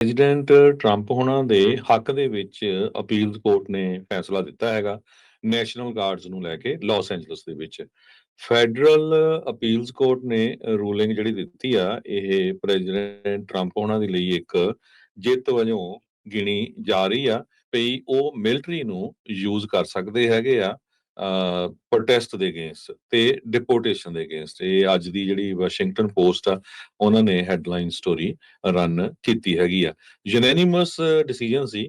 President Trump ਹੋਣਾ ਦੇ ਹੱਕ ਦੇ ਵਿੱਚ ਅਪੀਲ ਕੋਰਟ ਨੇ ਫੈਸਲਾ ਦਿੱਤਾ ਹੈਗਾ ਨੈਸ਼ਨਲ ਗਾਰਡਸ ਨੂੰ ਲੈ ਕੇ ਲਾਸ ਐਂਜਲਸ ਦੇ ਵਿੱਚ। ਫੈਡਰਲ ਅਪੀਲਸ ਕੋਰਟ ਨੇ ਰੂਲਿੰਗ ਜਿਹੜੀ ਦਿੱਤੀ ਆ, ਇਹ ਪ੍ਰੈਜ਼ੀਡੈਂਟ ਟਰੰਪ ਹੋਣਾ ਦੇ ਲਈ ਇੱਕ ਜਿੱਤ ਵਜੋਂ ਗਿਣੀ ਜਾ ਰਹੀ ਆ, ਵੀ ਉਹ ਮਿਲਟਰੀ ਨੂੰ ਯੂਜ਼ ਕਰ ਸਕਦੇ ਹੈਗੇ ਆ। ਪ੍ਰੋਟੈਸਟ ਦੇ ਅਗੇਂਸਟ ਤੇ ਡਿਪੋਰਟੇਸ਼ਨ ਦੇ ਅਗੇਂਸਟ ਇਹ ਅੱਜ ਦੀ ਜਿਹੜੀ ਵਾਸ਼ਿੰਗਟਨ ਪੋਸਟ ਆ, ਉਹਨਾਂ ਨੇ ਹੈਡਲਾਈਨ ਸਟੋਰੀ ਰਨ ਕੀਤੀ ਹੈਗੀ ਆ। ਯੂਨੈਨਿਮਸ ਡਿਸੀਜਨ ਸੀ।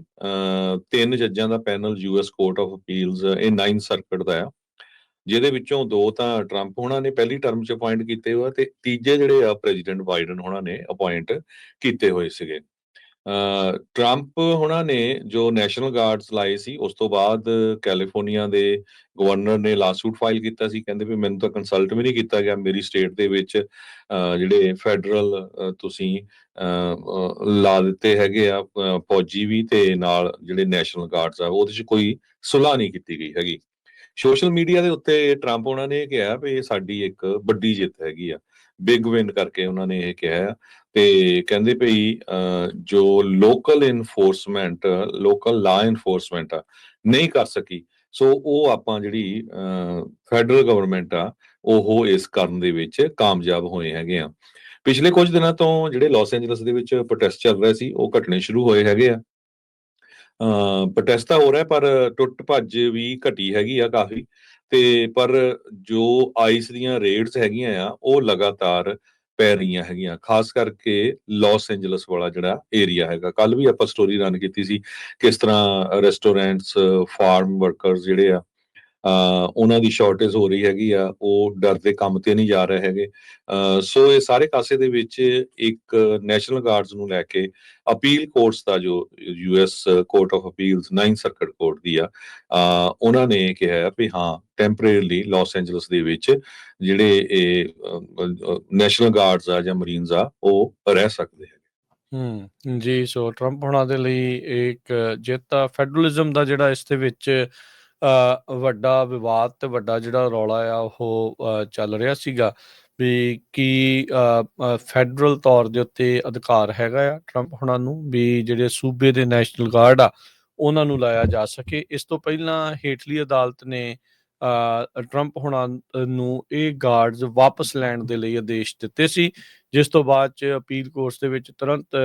ਤਿੰਨ ਜੱਜਾਂ ਦਾ panel US court of appeals ਇਹ 9 ਸਰਕਟ ਦਾ ਆ। ਜਿਹਦੇ ਵਿੱਚੋਂ ਦੋ ਤਾਂ ਟਰੰਪ ਹੋਣਾ ਨੇ, ਪਹਿਲੀ ਟਰਮ 'ਚ ਅਪਾਇੰਟ ਕੀਤੇ ਹੋਏ ਆ ਤੇ ਤੀਜੇ ਜਿਹੜੇ ਆ ਪ੍ਰੈਜ਼ੀਡੈਂਟ ਬਾਈਡਨ ਹੋਣਾ ਨੇ ਅਪਾਇੰਟ ਕੀਤੇ ਹੋਏ ਸੀਗੇ। ਟਰੰਪ ਹੋਣਾ ਨੇ ਜੋ ਨੈਸ਼ਨਲ ਗਾਰਡਸ ਲਾਏ ਸੀ ਉਸ ਤੋਂ ਬਾਅਦ ਕੈਲੀਫੋਰਨੀਆ ਦੇ ਗਵਰਨਰ ਨੇ ਲਾਸੂਟ ਫਾਈਲ ਕੀਤਾ ਸੀ ਕਹਿੰਦੇ ਵੀ ਮੈਨੂੰ ਤਾਂ ਕੰਸਲਟ ਵੀ ਨਹੀਂ ਕੀਤਾ ਗਿਆ ਮੇਰੀ ਸਟੇਟ ਦੇ ਵਿੱਚ ਜਿਹੜੇ ਫੈਡਰਲ ਤੁਸੀਂ ਅਹ, ਲਾ ਦਿੱਤੇ ਹੈਗੇ ਆ ਫੌਜੀ ਵੀ ਤੇ ਨਾਲ ਜਿਹੜੇ ਨੈਸ਼ਨਲ ਗਾਰਡਸ ਆ ਉਹਦੇ 'ਚ ਕੋਈ ਸੁਲਾਹ ਨਹੀਂ ਕੀਤੀ ਗਈ ਹੈਗੀ। ਸੋਸ਼ਲ ਮੀਡੀਆ ਦੇ ਉੱਤੇ ਟਰੰਪ ਉਹਨਾਂ ਨੇ ਕਿਹਾ ਵੀ ਇਹ ਸਾਡੀ ਇੱਕ ਵੱਡੀ ਜਿੱਤ ਹੈਗੀ ਆ। ਬਿਗ ਵਿਨ ਕਰਕੇ ਉਹਨਾਂ ਨੇ ਇਹ ਕਿਹਾ ਤੇ ਕਹਿੰਦੇ ਭਈ ਜੋ local enforcement local law enforcement ਆ, ਨਹੀਂ ਕਰ ਸਕੀ, ਸੋ ਉਹ ਆਪਾਂ ਜਿਹੜੀ ਫੈਡਰਲ ਗਵਰਨਮੈਂਟ ਆ, ਉਹ ਇਸ ਕਰਨ ਦੇ ਵਿੱਚ ਕਾਮਯਾਬ ਹੋਏ ਹੈਗੇ ਆ। ਪਿਛਲੇ ਕੁਝ ਦਿਨਾਂ ਤੋਂ ਜਿਹੜੇ ਲਾਸ ਐਂਜਲਸ ਦੇ ਵਿੱਚ ਪ੍ਰੋਟੈਸਟ ਚੱਲ ਰਹੇ ਸੀ, ਉਹ ਘਟਣੇ ਸ਼ੁਰੂ ਹੋਏ ਹੈਗੇ ਆ। ਪ੍ਰੋਟੈਸਟ ਤਾਂ ਹੋ ਰਿਹਾ, ਪਰ ਟੁੱਟ ਭੱਜ ਵੀ ਘਟੀ ਹੈਗੀ ਆ ਕਾਫੀ। ਤੇ ਪਰ ਜੋ ਆਈਸ ਦੀਆਂ ਰੇਟਸ ਹੈਗੀਆਂ ਆ, ਉਹ ਲਗਾਤਾਰ ਪੈ ਰਹੀਆਂ ਹੈਗੀਆਂ, ਖਾਸ ਕਰਕੇ ਲਾਸ ਐਂਜਲਸ ਵਾਲਾ ਜਿਹੜਾ ਏਰੀਆ ਹੈਗਾ। ਕੱਲ ਵੀ ਆਪਾਂ ਸਟੋਰੀ ਰਨ ਕੀਤੀ ਸੀ, ਕਿਸ ਤਰ੍ਹਾਂ ਰੈਸਟੋਰੈਂਟਸ ਫਾਰਮ ਵਰਕਰਸ ਜਿਹੜੇ ਆ ਉਹਨਾਂ ਦੀ ਸ਼ਾਰਟੇਜ ਹੋ ਰਹੀ ਹੈਗੀ ਆ, ਉਹ ਡਰ ਕੰਮ ਤੇ ਨਹੀਂ ਜਾ ਰਹੇ ਹੈਗੇ। ਸੋ ਇਹ ਸਾਰੇ ਕਾਸੇ ਦੇ ਵਿੱਚ ਇੱਕ ਨੈਸ਼ਨਲ ਗਾਰਡਸ ਨੂੰ ਲੈ ਕੇ ਅਪੀਲ ਕੋਰਟਸ ਦਾ ਜੋ US court of appeals 9 circuit court ਦੀ ਆ ਉਹਨਾਂ ਨੇ ਕਿਹਾ ਵੀ ਹਾਂ ਟੈਂਪਰੇਰੀਲੀ ਲਾਸ ਐਂਜਲਸ ਦੇ ਵਿੱਚ ਜਿਹੜੇ ਇਹ ਨੈਸ਼ਨਲ ਗਾਰਡਸ ਆ ਜਾਂ ਮਰੀਨਸ ਆ, ਉਹ ਰਹਿ ਸਕਦੇ ਹੈ ਹੂੰ, ਜੀ, ਸੋ ਟਰੰਪ ਹੋਣਾ ਦੇ ਲਈ ਇੱਕ ਜਿੱਤ ਫੈਡਰਲਿਜ਼ਮ ਦਾ ਜਿਹੜਾ ਇਸ ਦੇ ਵਿੱਚ ਵੱਡਾ ਵਿਵਾਦ ਤੇ ਵੱਡਾ ਜਿਹੜਾ ਰੌਲਾ ਆ, ਉਹ ਚੱਲ ਰਿਹਾ ਸੀਗਾ ਵੀ ਕੀ ਫੈਡਰਲ ਤੌਰ ਦੇ ਉੱਤੇ ਅਧਿਕਾਰ ਹੈਗਾ ਆ ਟਰੰਪ ਹੁਣਾਂ ਨੂੰ, ਵੀ ਜਿਹੜੇ ਸੂਬੇ ਦੇ ਨੈਸ਼ਨਲ ਗਾਰਡ ਆ, ਉਹਨਾਂ ਨੂੰ ਲਾਇਆ ਜਾ ਸਕੇ। ਇਸ ਤੋਂ ਪਹਿਲਾਂ ਹੇਠਲੀ ਅਦਾਲਤ ਨੇ ਟਰੰਪ ਹੋਣਾ ਨੂੰ ਇਹ ਗਾਰਡਸ ਵਾਪਸ ਲੈਣ ਦੇ ਲਈ ਆਦੇਸ਼ ਦਿੱਤੇ ਸੀ, ਜਿਸ ਤੋਂ ਬਾਅਦ ਚ ਅਪੀਲ ਕੋਰਸ ਦੇ ਵਿੱਚ ਤੁਰੰਤ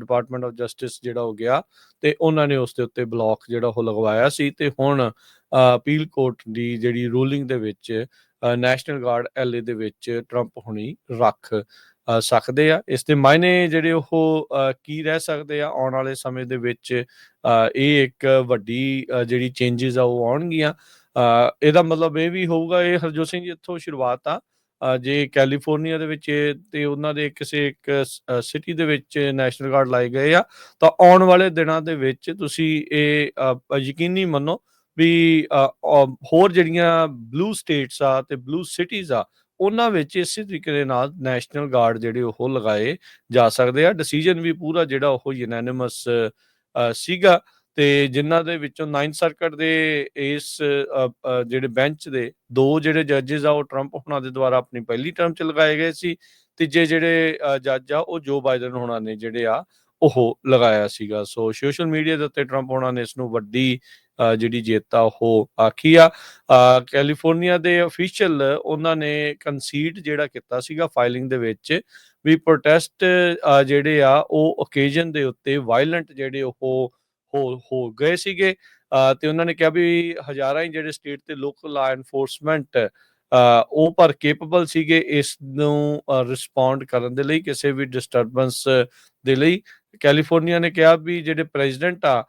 ਡਿਪਾਰਟਮੈਂਟ ਆਫ ਜਸਟਿਸ ਜਿਹੜਾ ਹੋ ਗਿਆ ਤੇ ਉਹਨਾਂ ਨੇ ਉਸ ਦੇ ਉੱਤੇ ਬਲੌਕ ਜਿਹੜਾ ਉਹ ਲਗਵਾਇਆ ਸੀ ਤੇ ਹੁਣ ਅਪੀਲ ਕੋਰਟ ਦੀ ਜਿਹੜੀ ਰੂਲਿੰਗ ਦੇ ਵਿੱਚ ਨੈਸ਼ਨਲ ਗਾਰਡ ਐਲਏ ਦੇ ਵਿੱਚ ਟਰੰਪ ਹੁਣੀ ਰੱਖ ਸਕਦੇ ਆ। ਇਸ ਦੇ ਮਾਇਨੇ ਜਿਹੜੇ ਉਹ ਕੀ ਰਹਿ ਸਕਦੇ ਆ? ਆਉਣ ਵਾਲੇ ਸਮੇਂ ਦੇ ਵਿੱਚ ਇਹ ਇੱਕ ਵੱਡੀ ਜਿਹੜੀ ਚੇਂਜਸ ਆ ਉਹ ਆਉਣਗੀਆਂ। ਇਹਦਾ ਮਤਲਬ ਇਹ ਵੀ ਹੋਊਗਾ, ਇਹ ਹਰਜੋਤ ਸਿੰਘ ਜੀ ਇੱਥੋਂ ਸ਼ੁਰੂਆਤ ਆ। ਜੇ ਕੈਲੀਫੋਰਨੀਆ ਦੇ ਵਿੱਚ ਇਹ ਤੇ ਉਹਨਾਂ ਦੇ ਕਿਸੇ ਇੱਕ ਸਿਟੀ ਦੇ ਵਿੱਚ ਨੈਸ਼ਨਲ ਗਾਰਡ ਲਾਏ ਗਏ ਆ, ਤਾਂ ਆਉਣ ਵਾਲੇ ਦਿਨਾਂ ਦੇ ਵਿੱਚ ਤੁਸੀਂ ਇਹ ਯਕੀਨੀ ਮੰਨੋ ਵੀ ਹੋਰ ਜਿਹੜੀਆਂ ਬਲੂ ਸਟੇਟਸ ਆ ਤੇ ਬਲੂ ਸਿਟੀਜ਼ ਆ, ਉਹਨਾਂ ਵਿੱਚ ਇਸੇ ਤਰੀਕੇ ਦੇ ਨਾਲ ਨੈਸ਼ਨਲ ਗਾਰਡ ਜਿਹੜੇ ਉਹ ਲਗਾਏ ਜਾ ਸਕਦੇ ਆ। ਡਿਸੀਜਨ ਵੀ ਪੂਰਾ ਜਿਹੜਾ ਉਹ ਯੂਨੈਨਿਮਸ ਸੀਗਾ। ਤੇ ਜਿਨ੍ਹਾਂ ਦੇ ਵਿੱਚੋਂ 9 ਸਰਕਟ ਦੇ ਇਸ ਜਿਹੜੇ ਬੈਂਚ ਦੇ ਦੋ ਜਿਹੜੇ ਜੱਜਸ ਆ, ਉਹ ਟਰੰਪ ਹੁਣਾਂ ਦੇ ਦੁਆਰਾ ਆਪਣੀ ਪਹਿਲੀ ਟਰਮ ਚ ਲਗਾਏ ਗਏ ਸੀ। ਤੀਜੇ ਜਿਹੜੇ ਜੱਜ ਆ, ਉਹ ਜੋ ਬਾਈਡਨ ਹੋਣਾ ਨੇ ਜਿਹੜੇ ਆ, ਉਹ ਲਗਾਇਆ ਸੀਗਾ। ਸੋ ਸੋਸ਼ਲ ਮੀਡੀਆ ਦੇ ਉੱਤੇ ਟਰੰਪ ਹੋਣਾ ਨੇ ਇਸ ਨੂੰ ਵੱਡੀ ਜਿਹੜੀ ਜਿੱਤ ਆ, ਉਹ ਆਖੀ ਆ। ਕੈਲੀਫੋਰਨੀਆ ਦੇ ਅਫੀਸ਼ੀਅਲ ਉਹਨਾਂ ਨੇ ਕੰਸੀਡ ਜਿਹੜਾ ਕੀਤਾ ਸੀਗਾ ਫਾਈਲਿੰਗ ਦੇ ਵਿੱਚ ਵੀ ਪ੍ਰੋਟੈਸਟ ਜਿਹੜੇ ਆ, ਉਹ ਓਕੇਜਨ ਦੇ ਉੱਤੇ ਵਾਇਲੈਂਟ ਜਿਹੜੇ ਉਹ ਹੋ ਹੋ ਗਏ ਸੀਗੇ। ਅ, ਤੇ ਉਹਨਾਂ ਨੇ ਕਿਹਾ ਵੀ ਹਜ਼ਾਰਾਂ ਹੀ ਜਿਹੜੇ ਸਟੇਟ ਤੇ ਲੋਕਲ ਲਾ ਐਨਫੋਰਸਮੈਂਟ ਉਹ ਪਰ ਕੇਪੇਬਲ ਸੀਗੇ ਇਸ ਨੂੰ ਰਿਸਪੌਂਡ ਕਰਨ ਦੇ ਲਈ ਕਿਸੇ ਵੀ ਡਿਸਟਰਬੈਂਸ ਦੇ ਲਈ। ਕੈਲੀਫੋਰਨੀਆ ਨੇ ਕਿਹਾ ਵੀ ਜਿਹੜੇ ਪ੍ਰੈਜ਼ੀਡੈਂਟ ਆ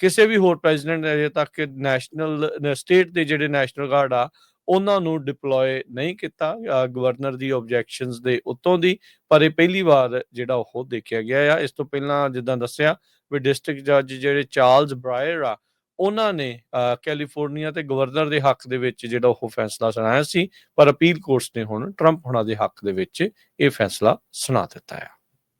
ਕਿਸੇ ਵੀ ਹੋਰ ਪ੍ਰੈਜ਼ੀਡੈਂਟ ਅਜੇ ਤੱਕ ਨੈਸ਼ਨਲ ਸਟੇਟ ਦੇ ਜਿਹੜੇ ਨੈਸ਼ਨਲ ਗਾਰਡ ਆ ਉਹਨਾਂ ਨੂੰ ਡਿਪਲੋਏ ਨਹੀਂ ਕੀਤਾ ਗਵਰਨਰ ਦੀ ਆਬਜੈਕਸ਼ਨਸ ਦੇ ਉੱਤੋਂ ਦੀ। ਪਰ ਇਹ ਪਹਿਲੀ ਵਾਰ ਜਿਹੜਾ ਉਹ ਦੇਖਿਆ ਗਿਆ ਆ। ਇਸ ਤੋਂ ਪਹਿਲਾਂ ਜਿੱਦਾਂ ਦੱਸਿਆ ਵੀ ਡਿਸਟ੍ਰਿਕਟ ਜੱਜ ਜਿਹੜੇ ਚਾਰਲਸ ਬ੍ਰਾਇਰ ਆ ਉਹਨਾਂ ਨੇ ਅ, ਕੈਲੀਫੋਰਨੀਆ ਤੇ ਗਵਰਨਰ ਦੇ ਹੱਕ ਦੇ ਵਿੱਚ ਜਿਹੜਾ ਉਹ ਫੈਸਲਾ ਸੁਣਾਇਆ ਸੀ ਪਰ ਅਪੀਲ ਕੋਰਟਸ ਨੇ ਹੁਣ ਟਰੰਪ ਹੁਣਾਂ ਦੇ ਹੱਕ ਦੇ ਵਿੱਚ ਇਹ ਫੈਸਲਾ ਸੁਣਾ ਦਿੱਤਾ ਹੈ